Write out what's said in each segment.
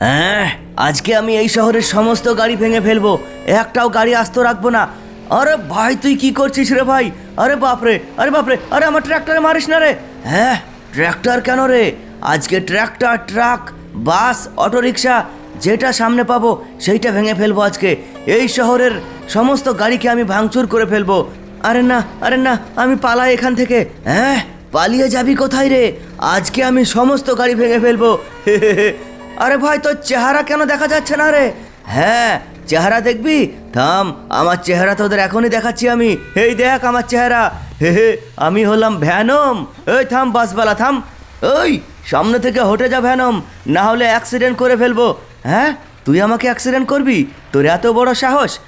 হ্যাঁ আজকে আমি এই শহরের সমস্ত গাড়ি ভেঙে ফেলব। একটাও গাড়ি আস্ত রাখব না। আরে ভাই, তুই কি করছিস রে ভাই? আরে বাপরে আরে বাপরে, আরে আমার ট্র্যাক্টরে মারিস না রে। হ্যাঁ ট্র্যাক্টর কেন রে? আজকে ট্র্যাক্টর, ট্রাক, বাস, অটোরিকশা, যেটা সামনে পাবো, সেইটা ভেঙে ফেলব আজকে। এই শহরের সমস্ত গাড়িকে আমি ভাঙচুর করে ফেলব। আরে না আরে না, আমি পালাই এখান থেকে। হ্যাঁ পালিয়ে যাবি কোথায় রে? আজকে আমি সমস্ত গাড়ি ভেঙে ফেলব। আরে ভাই, তোর চেহারা কেন দেখা যাচ্ছে না রে? হ্যাঁ চেহারা দেখবি? থাম, আমার চেহারা তোদের এখনই দেখাচ্ছি আমি। এই দেখ আমার চেহারা। হে হে, আমি হলাম ভ্যানম। এই থাম, বাসবালা, থাম। ওই সামনে থেকে হটে যা ভ্যানম। না হলে অ্যাক্সিডেন্ট করে ফেলব। হ্যাঁ তুই আমাকে অ্যাক্সিডেন্ট করবি? তোর এত বড় সাহস?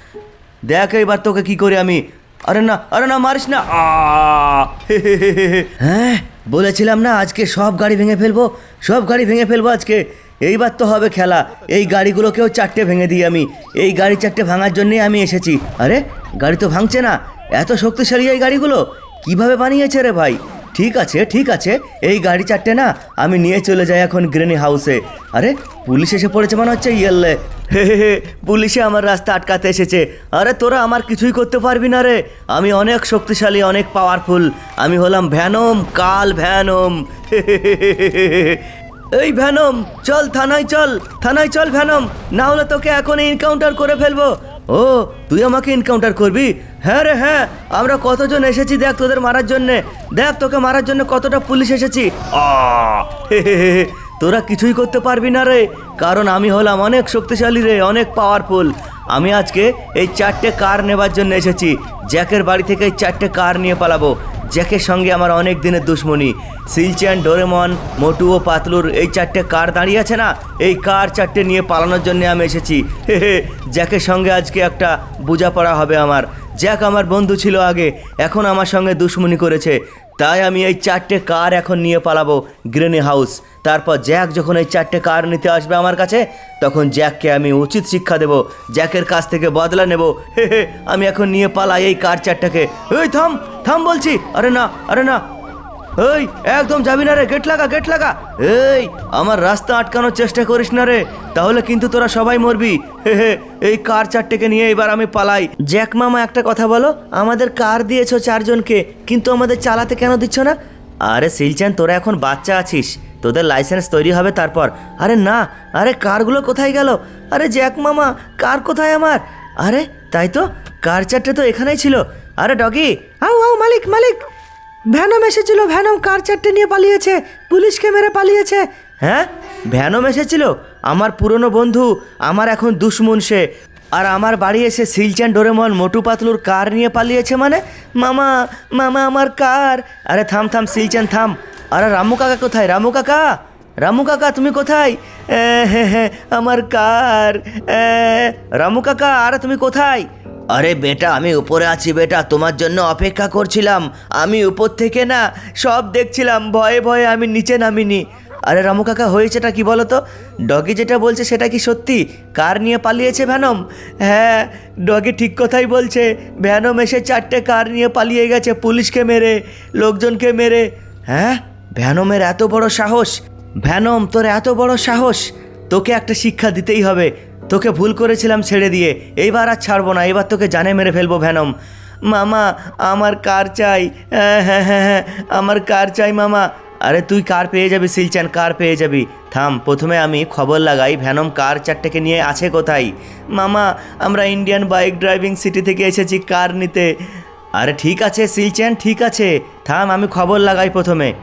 দেখ এবার তোকে কি করে আমি। আরে না আরে না, মারিস না। হ্যাঁ বলেছিলাম না, আজকে সব গাড়ি ভেঙে ফেলব। সব গাড়ি ভেঙে ফেলব আজকে। এইবার তো হবে খেলা। এই গাড়িগুলোকেও চারটে ভেঙে দিই আমি। এই গাড়ি চারটে ভাঙার জন্যই আমি এসেছি। আরে, গাড়ি তো ভাঙছে না। এত শক্তিশালী এই গাড়িগুলো? কীভাবে বানিয়েছে রে ভাই? ঠিক আছে ঠিক আছে। এই গাড়ি চারটে না, আমি নিয়ে চলে যাই এখন গ্রেনি হাউসে। আরে, পুলিশ এসে পড়েছে মনে হচ্ছে ইয়েলে। হে হে হে, পুলিশে আমার রাস্তা আটকাতে এসেছে। আরে, তোরা আমার কিছুই করতে পারবি না রে। আমি অনেক শক্তিশালী, অনেক পাওয়ারফুল আমি হলাম ভ্যানম কাল ভ্যানম। এই ভ্যানম, চল থানায় চল থানায় চল ভ্যানম। না হলে তোকে এখন এনকাউন্টার করে ফেলব। ও, তুই আমাকে এনকাউন্টার করবি? হ্যাঁ রে হ্যাঁ আমরা কতজন এসেছি দেখ তোদের মারার জন্যে। দেখ তোকে মারার জন্য কতটা পুলিশ এসেছি। তোরা কিছুই করতে পারবি না রে, কারণ আমি হলাম অনেক শক্তিশালী রে, অনেক পাওয়ারফুল আমি আজকে এই চারটে কার নেবার জন্য এসেছি। জ্যাকের বাড়ি থেকে এই চারটে কার নিয়ে পালাবো। জ্যাকের সঙ্গে আমার অনেক দিনের দুশ্মনী। সিলচ্যান ডোরেমন, মোটু ও পাতলুর এই চারটে কার দাঁড়িয়ে আছে না? এই কার চারটে নিয়ে পালানোর জন্য আমি এসেছি। হে হে, জ্যাকের সঙ্গে আজকে একটা বোঝাপড়া হবে আমার। জ্যাক আমার বন্ধু ছিল আগে, এখন আমার সঙ্গে দুশ্মনী করেছে। তাই আমি এই চারটে কার এখন নিয়ে পালাবো, গ্রেনি হাউস। তারপর জ্যাক যখন এই চারটে কার নিতে আসবে আমার কাছে, তখন জ্যাককে আমি উচিত শিক্ষা দেব। জ্যাকের কাছ থেকে বদলা নেব। হে হে, আমি এখন নিয়ে পালাই এই কার চারটাকে। ওই থাম! থাম বলছি। আরে না আরে না। এই, একদম যাবি না রে, গেট লাগা গেট লাগা। এই, আমার রাস্তা আটকানোর চেষ্টা করিস না রে। তাহলে কিন্তু তোরা সবাই মরবি। হে হে, এই কার চারটেকে নিয়ে এবার আমি পালাই। জ্যাক মামা, একটা কথা বলো। আমাদের কার দিয়েছ চারজনকে? কিন্তু আমাদের চালাতে কেন দিচ্ছ না? আরে সিলচান, তোরা এখন বাচ্চা আছিস। তোদের লাইসেন্স তৈরি হবে তারপর। আরে না, আরে কারগুলো কোথায় গেল? আরে জ্যাক মামা, কার কোথায় আমার? আরে, তাই তো? কার চারটে তো এখানেই ছিল। আরে ডগি মালিক মালিক! ভ্যানম এসেছিল ভ্যানম কার চারটে নিয়ে পালিয়েছে? পুলিশকে মেরে পালিয়েছে। হ্যাঁ? ভ্যানম এসেছিল? আমার পুরনো বন্ধু আমার এখন দুশ্মন সে। আর আমার বাড়ি এসে সিলচান ডোরেমন মোটু পাতলুর কার নিয়ে পালিয়েছে মানে? মামা মামা আমার কার! আরে থাম থাম সিলচান থাম। আরে রামু কাকা কোথায়? রামু কাকা! রামু কাকা তুমি কোথায়? এ, হে, হে, আমার কার। রামু কাকা আরে তুমি কোথায়? আরে বেটা, আমি উপরে আছি বেটা, তোমার জন্য অপেক্ষা করছিলাম। আমি উপর থেকে না, সব দেখছিলাম, ভয়ে ভয়ে আমি নিচে নামিনি। আরে রামু কাকা, হয়েছেটা কি বলো তো ডগি যেটা বলছে সেটা কি সত্যি? কার নিয়ে পালিয়েছে ভ্যানম? হ্যাঁ ডগি ঠিক কথাই বলছে। ভ্যানম এসে চারটে কার নিয়ে পালিয়ে গেছে, পুলিশকে মেরে, লোকজনকে মেরে। হ্যাঁ ভ্যানমের এত বড় সাহস? ভ্যানম, তোর এত বড় সাহস? তোকে একটা শিক্ষা দিতেই হবে। তোকে ভুল করেছিলাম ছেড়ে দিয়ে। এইবার আর ছাড়বো না এবার তোকে জানে মেরে ফেলব, ভ্যানম। মামা, আমার কার চাই? হ্যাঁ হ্যাঁ হ্যাঁ হ্যাঁ আমার কার চাই, মামা? আরে তুই কার পেয়ে যাবি সিলচান কার পেয়ে যাবি? থাম, প্রথমে আমি খবর লাগাই, ভ্যানম কার চারটেকে নিয়ে আছে কোথায়? মামা, আমরা ইন্ডিয়ান বাইক ড্রাইভিং সিটি থেকে এসেছি কার নিতে? আরে ঠিক আছে, সিলচ্যান, ঠিক আছে। থাম, আমি খবর লাগাই প্রথমে।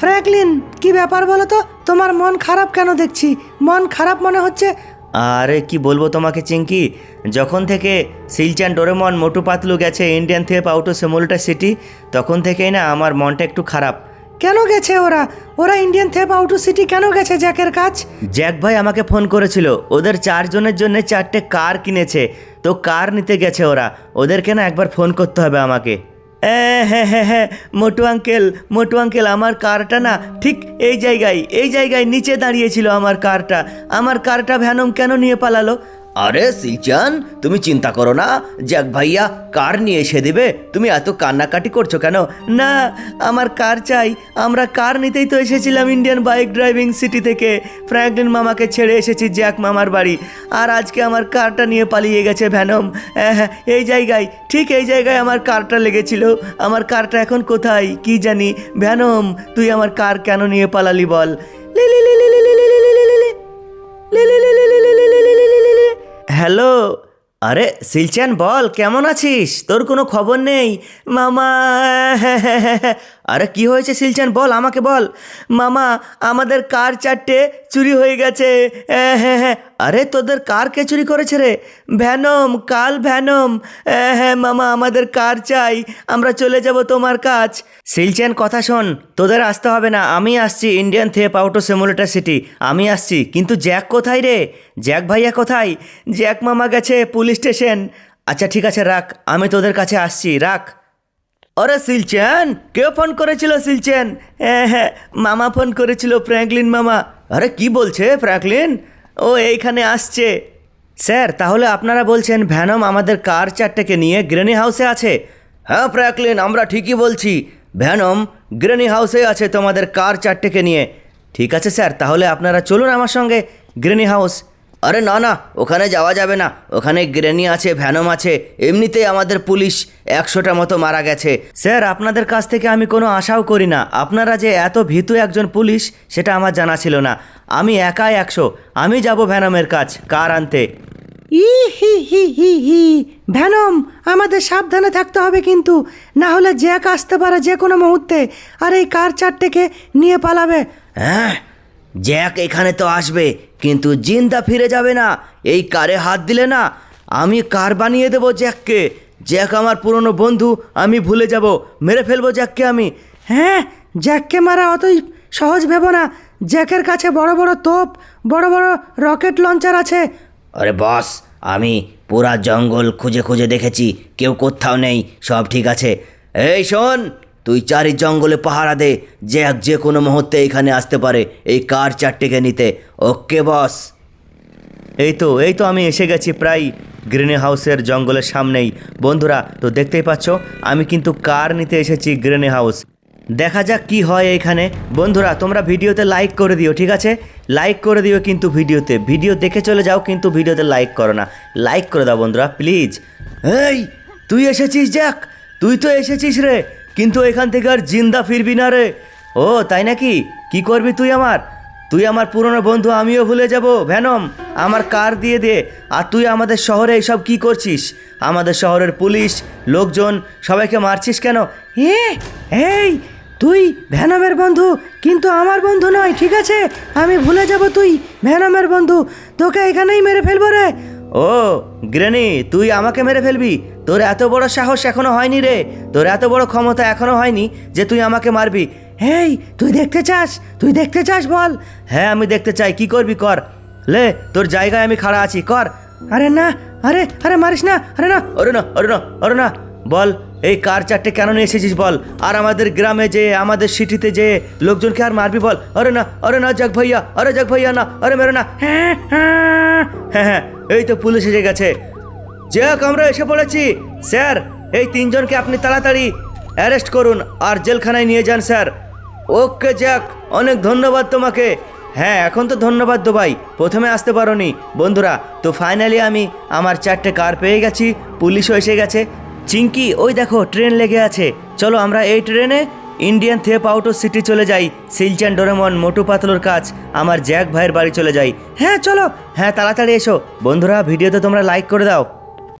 ফ্র্যাঙ্কলিন, কি ব্যাপার বলো তো? তোমার মন খারাপ কেন দেখছি? মন খারাপ মনে হচ্ছে আরে কি বলব তোমাকে, চিঙ্কি? যখন থেকে সিলচান ডোরেমন মোটু পাতলু গেছে ইন্ডিয়ান থেপ আউট আউটো সেমুলটা সিটি, তখন থেকেই না আমার মনটা একটু খারাপ। কেন গেছে ওরা? ওরা ইন্ডিয়ান থেপ আউটু সিটি কেন গেছে জ্যাকের কাজ জ্যাক ভাই আমাকে ফোন করেছিল, ওদের চারজনের জন্য চারটে কার কিনেছে, তো কার নিতে গেছে ওরা? ওদেরকে না একবার ফোন করতে হবে আমাকে। হ্যাঁ হ্যাঁ হ্যাঁ মোটু আঙ্কেল মোটু আঙ্কেল, আমার কারটা না ঠিক এই জায়গায় এই জায়গায় নিচে দাঁড়িয়েছিল আমার কারটা। আমার কারটা ভ্যানম কেন নিয়ে পালালো? আরে সিলচান, তুমি চিন্তা করো না। জ্যাক ভাইয়া, কার নিয়ে এসে দেবে? তুমি এত কান্নাকাটি করছ কেন? না, আমার কার চাই। আমরা কার নিতেই তো এসেছিলাম ইন্ডিয়ান বাইক ড্রাইভিং সিটি থেকে। ফ্র্যাঙ্কলিন মামাকে ছেড়ে এসেছি জ্যাক মামার বাড়ি। আর আজকে আমার কারটা নিয়ে পালিয়ে গেছে ভ্যানম। হ্যাঁ, হ্যাঁ এই জায়গায়, ঠিক এই জায়গায় আমার কারটা লেগেছিল। আমার কারটা এখন কোথায়, কি জানি? ভ্যানম, তুই আমার কার কেন নিয়ে পালালি বল? লি লি লি হ্যালো আরে, সিলচান, বল, কেমন আছিস? তোর কোনো খবর নেই? মামা, আরে, কি হয়েছে সিলচান, বল, আমাকে বল। মামা, আমাদের কার চারটে চুরি হয়ে গেছে? আরে, তোদের কার কে চুরি করেছে রে? ভ্যানম, কাল ভ্যানম। হ্যাঁ মামা, আমাদের কার চাই? আমরা চলে যাব তোমার কাজ সিলচেন, কথা শোন, তোদের আসতে হবে না। আমি আসছি Indian theft auto simulator city. আমি আসছি। কিন্তু জ্যাক কোথায় রে? জ্যাক ভাইয়া কোথায়? জ্যাক মামা গেছে, পুলিশ স্টেশন। আচ্ছা ঠিক আছে, রাখ। আমি তোদের কাছে আসছি, রাখ। আরে, সিলচেন! কে ফোন করেছিল সিলচেন? হ্যাঁ হ্যাঁ মামা ফোন করেছিল ফ্র্যাঙ্কলিন মামা। আরে, কি বলছে ফ্র্যাঙ্কলিন? ও এইখানে আসছে। স্যার, তাহলে আপনারা বলছেন ভ্যানম আমাদের কার চারটেকে নিয়ে গ্রেনি হাউসে আছে? হ্যাঁ ফ্র্যাঙ্কলিন, আমরা ঠিকই বলছি। ভ্যানম, গ্রেনি হাউসে আছে তোমাদের কার চারটেকে নিয়ে। ঠিক আছে, স্যার, তাহলে আপনারা চলুন আমার সঙ্গে। Granny house. আরে না না ওখানে যাওয়া যাবে না। ওখানে গ্রেনি আছে ভ্যানম আছে এমনিতেই আমাদের পুলিশ একশোটা মতো মারা গেছে। স্যার আপনাদের কাছ থেকে আমি কোনো আশাও করি না। আপনারা যে এত ভীতু একজন পুলিশ সেটা আমার জানা ছিল না। আমি একাই একশো। আমি যাব ভ্যানমের কাজ কার আনতে। ই হি হি হি হি। ভ্যানম আমাদের সাবধানে থাকতে হবে কিন্তু। না হলে জ্যাক আসতে পারে যে কোনো মুহূর্তে। আর এই কার চারটেকে নিয়ে পালাবে? হ্যাঁ জ্যাক এখানে তো আসবে কিন্তু জিন্দা ফিরে যাবে না। এই কারে হাত দিলে না? আমি কার বানিয়ে দেবো জ্যাককে? জ্যাক আমার পুরনো বন্ধু আমি ভুলে যাব। মেরে ফেলব জ্যাককে আমি। হ্যাঁ জ্যাককে মারা অতই সহজ ভেবো না। জ্যাকের কাছে বড় বড় তোপ বড় বড় রকেট লঞ্চার আছে। আরে বস আমি পুরা জঙ্গল খুঁজে খুঁজে দেখেছি। কেউ কোথাও নেই সব ঠিক আছে। এই শোন তুই চারি জঙ্গলে পাহারা দে জ্যাক যে কোনো মুহূর্তে এখানে আসতে পারে। এই কার চারটিকে নিতে? ওকে, বস। এই তো এই তো আমি এসে গেছি প্রায় গ্রিন হাউসের জঙ্গলের সামনেই। বন্ধুরা, তো দেখতেই পাচ্ছ, আমি কিন্তু কার নিতে এসেছি গ্রিন হাউস দেখা যাক কি হয় এখানে। বন্ধুরা, তোমরা ভিডিওতে লাইক করে দিও, ঠিক আছে? লাইক করে দিও কিন্তু ভিডিওতে। ভিডিও দেখে চলে যাও, কিন্তু ভিডিওতে লাইক করো না। লাইক করে দাও বন্ধুরা প্লিজ এই, তুই এসেছিস, যাক। তুই তো এসেছিস রে। কিন্তু এখান থেকে আর জিন্দা ফিরবি না রে। ও, তাই নাকি? কি করবি তুই আমার? তুই আমার পুরনো বন্ধু, আমিও ভুলে যাব। ভ্যানম, আমার কার দিয়ে দে। আর তুই আমাদের শহরে এইসব কি করছিস? আমাদের শহরের পুলিশ, লোকজন, সবাইকে মারছিস কেন? এ, এই, তুই ভ্যানমের বন্ধু, কিন্তু আমার বন্ধু নয়, ঠিক আছে? আমি ভুলে যাব তুই ভ্যানমের বন্ধু। তোকে এখানেই মেরে ফেলব রে। ও গ্রেনি তুই আমাকে মেরে ফেলবি? তোর এত বড় সাহস এখনও হয়নি রে। তোর এত বড় ক্ষমতা এখনও হয়নি যে তুই আমাকে মারবি। হেই তুই দেখতে চাস? তুই দেখতে চাস বল? হ্যাঁ আমি দেখতে চাই। কি করবি কর। লে তোর জায়গায় আমি খাড়া আছি কর। আরে না আরে আরে মারিস না আরে না। আরে না আরে না আরে না বল এই কার চারটে কেন নিয়ে এসেছিস বল? আর আমাদের গ্রামে যে আমাদের সিটিতে যে লোকজনকে আর মারবি বল? আরে না অরে না যাক ভাইয়া আরে যাক ভাইয়া না আরে মেরে না। হ্যাঁ হ্যাঁ। হ্যাঁ হ্যাঁ এই তো পুলিশ এসে গেছে। যাক আমরা এসে পড়েছি। স্যার, এই তিনজনকে আপনি তাড়াতাড়ি অ্যারেস্ট করুন আর জেলখানায় নিয়ে যান, স্যার। ওকে, জ্যাক, অনেক ধন্যবাদ তোমাকে। হ্যাঁ এখন তো ধন্যবাদ তো ভাই, প্রথমে আসতে পারোনি। বন্ধুরা, তো ফাইনালি আমি আমার চারটে কার পেয়ে গেছি, পুলিশও এসে গেছে। চিঙ্কি, ওই দেখো, ট্রেন লেগে আছে। চলো আমরা এই ট্রেনে ইন্ডিয়ান থেপ আউটো সিটি চলে যাই, সিলচান, ডোরেমন, মোটু পাতলুর কাজ আমার জ্যাক ভাইয়ের বাড়ি চলে যাই। হ্যাঁ চলো। হ্যাঁ তাড়াতাড়ি এসো। বন্ধুরা, ভিডিওতে তোমরা লাইক করে দাও।